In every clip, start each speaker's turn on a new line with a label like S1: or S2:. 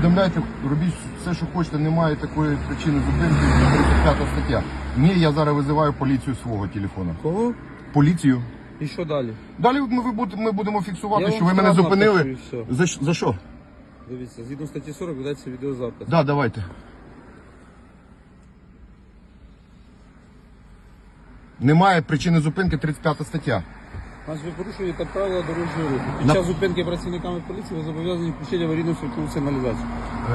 S1: Повідомляйте, робіть все, що хочете, немає такої причини зупинки. 35 стаття. Ні, я зараз визиваю поліцію свого телефона.
S2: Кого?
S1: Поліцію.
S2: І що далі?
S1: Далі ми, ви ми будемо фіксувати,
S2: Я
S1: що
S2: вам
S1: ви мене
S2: штраф
S1: зупинили.
S2: напишу і все.
S1: За, щ- за що?
S2: Дивіться, згідно статті 40 ведеться відеозапис.
S1: Да, давайте. Немає причини зупинки 35 стаття.
S2: Значить, ви порушуєте правила дорожнього руху. Під
S1: На-
S2: час зупинки працівниками поліції ви зобов'язані включити аварійну світову сигналізацію.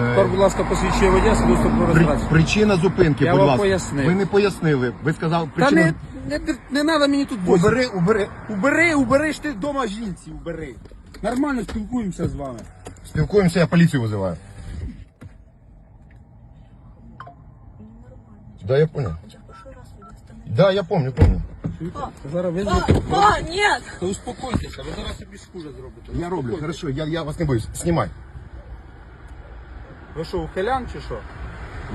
S1: Е,
S2: Тепер, будь ласка, посвідчує водія, свідоцтво про
S1: При,
S2: реєстрацію.
S1: причина зупинки,
S2: Я
S1: будь
S2: вам
S1: ласка.
S2: пояснив.
S1: Ви не пояснили. Ви сказали
S2: Та
S1: причина.
S2: не, не, не треба мені тут возити.
S1: Убери, убери.
S2: Убери, убери ж ти вдома жінці, убери. Нормально спілкуємося з вами.
S1: Спілкуємося, я поліцію визиваю. Да, я понял. Да, я помню, помню.
S2: Зараз ви
S3: Папа, нет!
S2: Та успокойтеся, ви зараз собі хуже зробите.
S1: Я роблю, хорошо, я, я вас не боюсь. Знімай.
S2: Ви що, ухилян чи що?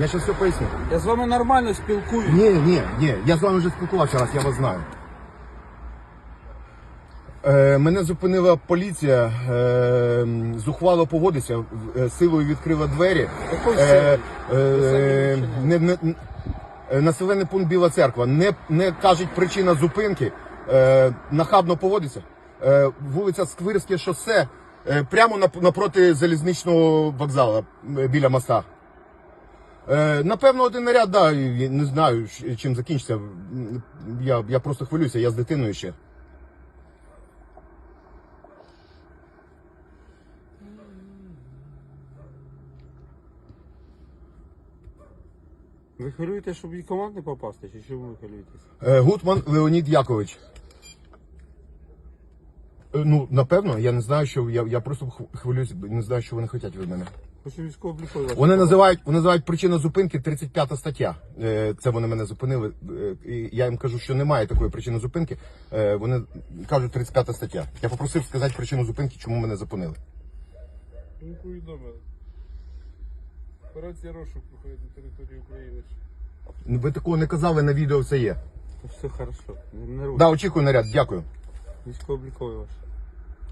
S1: Я зараз все поясню.
S2: Я з вами нормально спілкуюся.
S1: Ні, ні, ні, я з вами вже спілкувався раз, я вас знаю. Е, мене зупинила поліція, е, зухвало поводиться, е, силою відкрила двері.
S2: Якою
S1: Е,
S2: силою?
S1: е,
S2: Ви самі
S1: не, не, населений пункт Біла Церква. Не, не кажуть причина зупинки, е, нахабно поводиться. Е, вулиця Сквирське шосе, е, прямо напроти залізничного вокзалу е, біля моста. Е, напевно, один наряд, да, не знаю, чим закінчиться. Я, я просто хвилююся, я з дитиною ще.
S2: Ви хвилюєте, щоб і команд не попасти, чи чому ви хвилюєтесь?
S1: Е, Гутман Леонід Якович. Е, Ну, напевно, я не знаю, що я, я просто хв- хвилююся, не знаю, що вони хочуть від мене.
S2: Хочу військово обліковий.
S1: Вони називають, вони називають причину зупинки 35 стаття. Е, Це вони мене зупинили. Е, І я їм кажу, що немає такої причини зупинки. Е, Вони кажуть 35 стаття. Я попросив сказати причину зупинки, чому мене зупинили.
S4: Ну, повідомили. Операція розшук проходить на території України.
S1: Ви такого не казали, на відео все є.
S2: Все хорошо. Не.
S1: Да, очікую наряд, дякую.
S2: Військово обліковий ваш.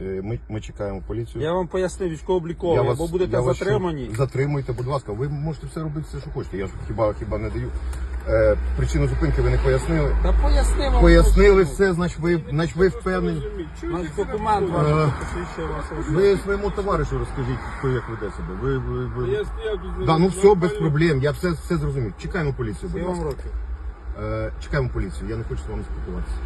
S1: Е, Ми, ми чекаємо поліцію.
S2: Я вам пояснив військово обліковий, або будете
S1: я вас
S2: затримані.
S1: що, Затримуйте, будь ласка. Ви можете все робити, все, що хочете. Я ж хіба хіба не даю. Е, причину зупинки ви не пояснили.
S2: Та пояснив вам.
S1: Пояснили все, значить ви, значить ви впевнені.
S2: Наш документ ваш
S1: Е,
S2: посвідчує вас.
S1: Ви своєму товаришу розкажіть, хто як веде себе. Ви, ви, ви... Да, ну все, без проблем. Я все, все зрозумів. Чекаємо поліцію, будь ласка.
S2: років.
S1: Е, чекаємо поліцію. Я не хочу з вами спілкуватися.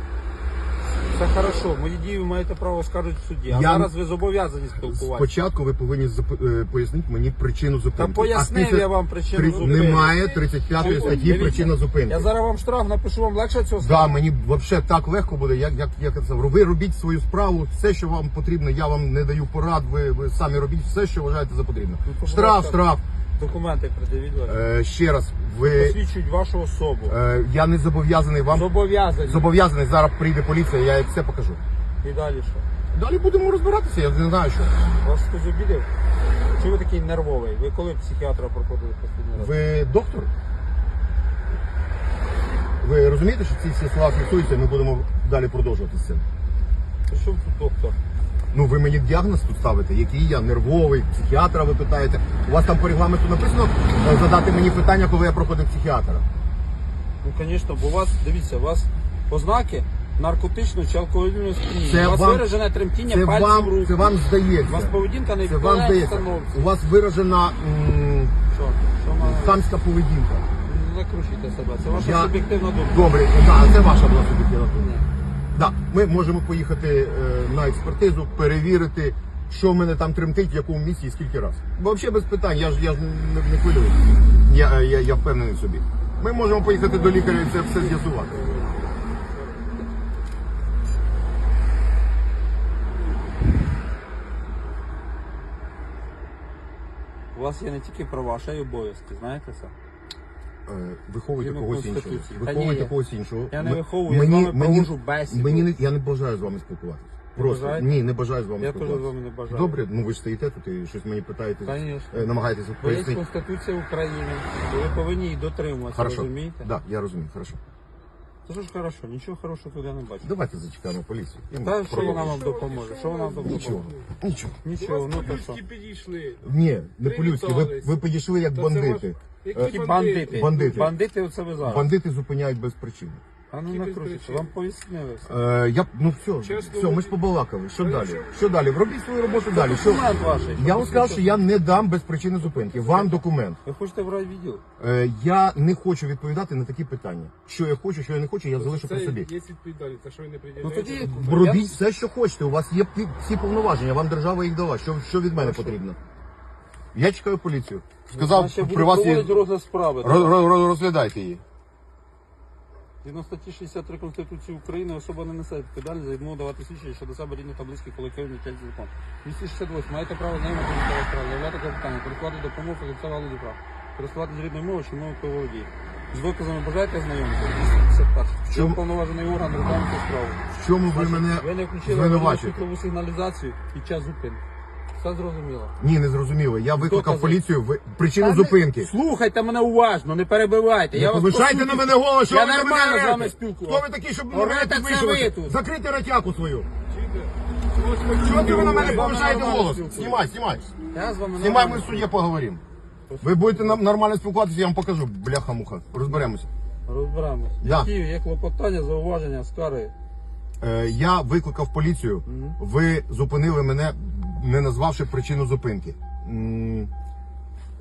S2: Все хорошо. Мої дії ви маєте право скажуть в суді. А
S1: Я-
S2: зараз ви зобов'язані спілкуватися.
S1: Спочатку ви повинні зап- е, пояснити мені причину зупинки.
S2: Та пояснив
S1: А після-
S2: я вам причину
S1: Три-
S2: зупинки.
S1: Немає 35 статті
S2: Дивіться,
S1: причина зупинки.
S2: Я зараз вам штраф напишу, вам легше цього
S1: Да,
S2: сказати?
S1: мені взагалі так легко буде, як, як, як це. Ви робіть свою справу, все, що вам потрібно, я вам не даю порад, ви, ви самі робіть все, що вважаєте за потрібно.
S2: Ну, то,
S1: штраф,
S2: ласка.
S1: штраф.
S2: Документи придивіть.
S1: Е, ще раз, ви,
S2: Посвідчують вашу особу.
S1: е, я не зобов'язаний вам.
S2: Зобов'язані.
S1: Зобов'язаний, зараз прийде поліція, я їй все покажу.
S2: І далі що?
S1: Далі будемо розбиратися, я не знаю, що.
S2: Вас хтось обідав? Чи ви такий нервовий? Ви коли психіатра проходили останній раз?
S1: Ви доктор? Ви розумієте, що ці всі слова фіксуються, ми будемо далі продовжувати з цим.
S2: Тут доктор?
S1: Ну, ви мені діагноз тут ставите, який я нервовий, психіатра ви питаєте. У вас там по регламенту написано е, задати мені питання, коли я проходив психіатра.
S2: Ну, звісно, бо у вас, дивіться, у вас ознаки наркотичного чи алкогольного сп'яніння.
S1: Це
S2: У вас
S1: вам-
S2: виражене тремтіння
S1: Це
S2: пальців
S1: вам,
S2: рук.
S1: це вам
S2: У вас поведінка не
S1: Це вам
S2: відповідає
S1: здається. У вас виражена м,
S2: Що? Що має?
S1: хамська поведінка.
S2: Не накручуйте себе. Це ваша
S1: Я-
S2: суб'єктивна думка.
S1: Добре, да, це ваша була суб'єктивна думка. Да, ми можемо поїхати е, на експертизу, перевірити, що в мене там тремтить, в якому місці і скільки. Бо взагалі без питань, я ж я ж не, не хвилююсь. Я, я, я впевнений в собі. Ми можемо поїхати до лікаря і це все з'ясувати.
S2: У вас є не тільки права, а ще й обов'язки. Знаєте це?
S1: Е, Виховуйте
S2: Згідно
S1: когось іншого.
S2: Конституції. Та ні,
S1: когось іншого.
S2: я не
S1: М-
S2: виховую, я з вами проводжу бесіду.
S1: Мені не, я не бажаю з вами спілкуватися. Просто
S2: бажаєте?
S1: ні, не бажаю з вами
S2: Я теж з
S1: спілкуватися.
S2: вами не бажаю.
S1: Добре, ну ви ж стоїте тут і щось мені питаєте,
S2: Конечно.
S1: е, намагаєтеся
S2: Бо є
S1: пояснити.
S2: Конституція України, і ви повинні її дотримуватися,
S1: Хорошо.
S2: розумієте?
S1: Да, я розумію, хорошо.
S2: Це ж хорошо, нічого хорошого туди не бачу.
S1: Давайте зачекаємо поліцію.
S2: Та що вона вам допоможе? Що вона вам
S1: Нічого.
S2: допоможе?
S1: Нічого.
S2: Нічого, ну то що.
S4: Підійшли.
S1: Ні, не по-людськи. Ви,
S4: Привітались.
S1: ви підійшли як
S4: Та це
S1: бандити.
S4: ваш-
S1: Е,
S2: Які бандити?
S1: Бандити.
S2: Бандити оце ви зараз.
S1: Бандити зупиняють без причини.
S2: А ну накрутиться, вам пояснили все.
S1: Е, я, ну все,
S4: Чесно,
S1: все, ми ж побалакали. Що далі?
S4: що?
S1: Що далі? Робіть свою роботу далі. Що?
S2: Документ ваш.
S1: Я вам сказав, що я не дам без причини зупинки. Вам документ.
S2: Ви хочете в райвідділ?
S1: Е, я не хочу відповідати на такі питання. Що я хочу, що я не хочу, я залишу
S4: Це
S1: при собі.
S4: є відповідальність, а що ви не
S2: Ну
S4: приділяєте?
S2: тоді
S1: Робіть все, що хочете. У вас є всі- всі повноваження. Вам держава їх дала. Що, що від мене потрібно? Я чекаю поліцію. Сказав,
S2: Ще
S1: при вас є...
S2: розгляд справи.
S1: Роз- роз- роз- розглядайте її.
S2: Згідно статті 63 Конституції України особа не несе відповідальність за відмову давати свідчення щодо себе рідних та близьких колективних часть закон. 268. Маєте право знайомити з справ, заявляти клопотання, користувати допомогу фахівця влади прав, користуватися рідною мовою чи мовою володіє. З доказами бажаєте знайомитися? 251.
S1: чому-
S2: Чому повноважений орган розглянути справу?
S1: В чому ви мене
S2: Ви не включили
S1: звинувачуєте?
S2: світлову сигналізацію під час зупинки. Все зрозуміло.
S1: Ні, не зрозуміло. Я викликав поліцію. Ви... Причину
S2: Та не-
S1: зупинки.
S2: Слухайте мене уважно, не перебивайте.
S1: Не
S2: Я вас
S1: повишайте
S2: по
S1: на мене голос, що
S2: Я
S1: ви на мене
S2: нормально з
S1: орете?
S2: вами спілкувався.
S1: Хто ви такі, щоб на мене
S2: Орете це
S1: підвищувати?
S2: тут.
S1: Закрийте ратяку свою.
S4: Чого
S1: ти ви на мене повишаєте
S2: нормально
S1: голос?
S2: спілкуюся.
S1: Знімай, знімай.
S2: Я з вами
S1: Знімай, ми
S2: нормально.
S1: в суді поговоримо. Ви будете нам нормально спілкуватися, я вам покажу. Бляха-муха. Розберемося.
S2: Розберемось.
S1: Да.
S2: Які є клопотання, зауваження, скари.
S1: Е, я викликав поліцію. Ви зупинили мене, не назвавши причину зупинки. М,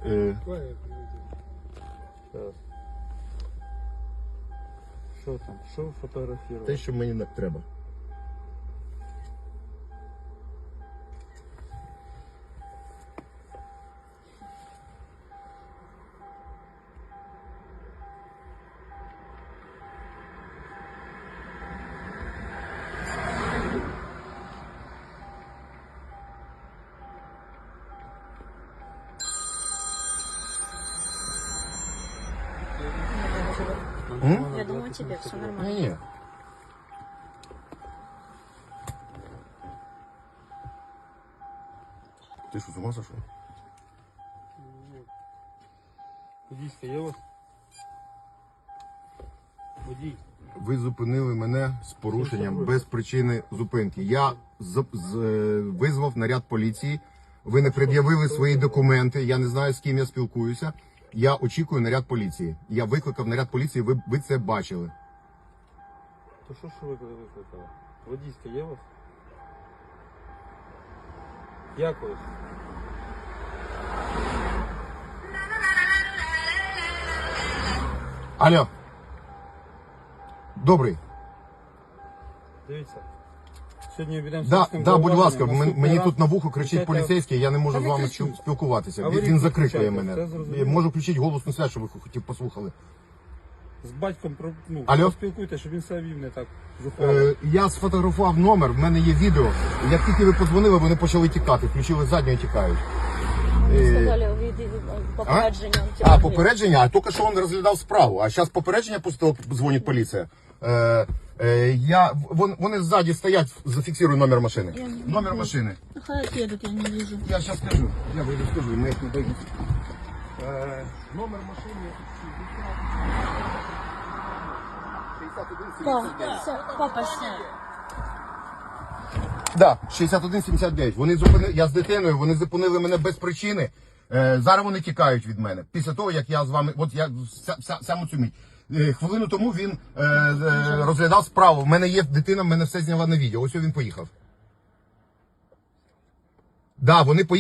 S1: е.
S2: Що там? Що фотографувати?
S1: те, що мені не треба.
S3: Я думаю, тебе все нормально.
S1: Ні. Ти що, з ума сошов?
S2: Водійська є у вас? Водій.
S1: Ви зупинили мене з порушенням без причини зупинки. Я з, з- е, визвав наряд поліції. Ви не пред'явили свої документи. Я не знаю, з ким я спілкуюся. Я очікую наряд поліції. Я викликав наряд поліції. Ви, ви це бачили.
S2: То що ж ви викликали? Водійська є у вас? Як ось?
S1: Алло. Добрий.
S2: Дивіться. Сьогодні обійдемо
S1: Да, да, будь ласка, мен- мені тут на вухо кричить
S2: включайте-
S1: поліцейський, я не можу
S2: Та
S1: з
S2: не
S1: вами
S2: кричіть.
S1: спілкуватися.
S2: А
S1: Він, він закрикує мене.
S2: все зрозуміло.
S1: Я можу включити голосну связь, щоб ви хотів послухали.
S2: З батьком про ну,
S1: Алло?
S2: щоб він себе вів не так зухвало.
S1: Е, я сфотографував номер, в мене є відео. Як тільки ви подзвонили, вони почали тікати, включили задню і тікають. Е,
S3: сказали, попередження.
S1: А, попередження, а тільки що він розглядав справу. А зараз попередження пустило, дзвонить поліція. Е, я, вон, вони ззаді стоять, зафіксируй номер машини.
S3: Я не
S1: Номер машини.
S3: Хай едут, я не вижу.
S1: Я зараз скажу. Я вийду скажу, ми їх не вийдемо. Е, номер машини.
S3: Папа, папа.
S1: Да, 6179. Вони зупинили, я з дитиною, вони зупинили мене без причини. Е, зараз вони тікають від мене. Після того, як я з вами, от я ся- ся- саме цю мить. Е, хвилину тому він е, е, розглядав справу. В мене є дитина, в мене все зняла на відео. Ось він поїхав. Да, вони поїхали.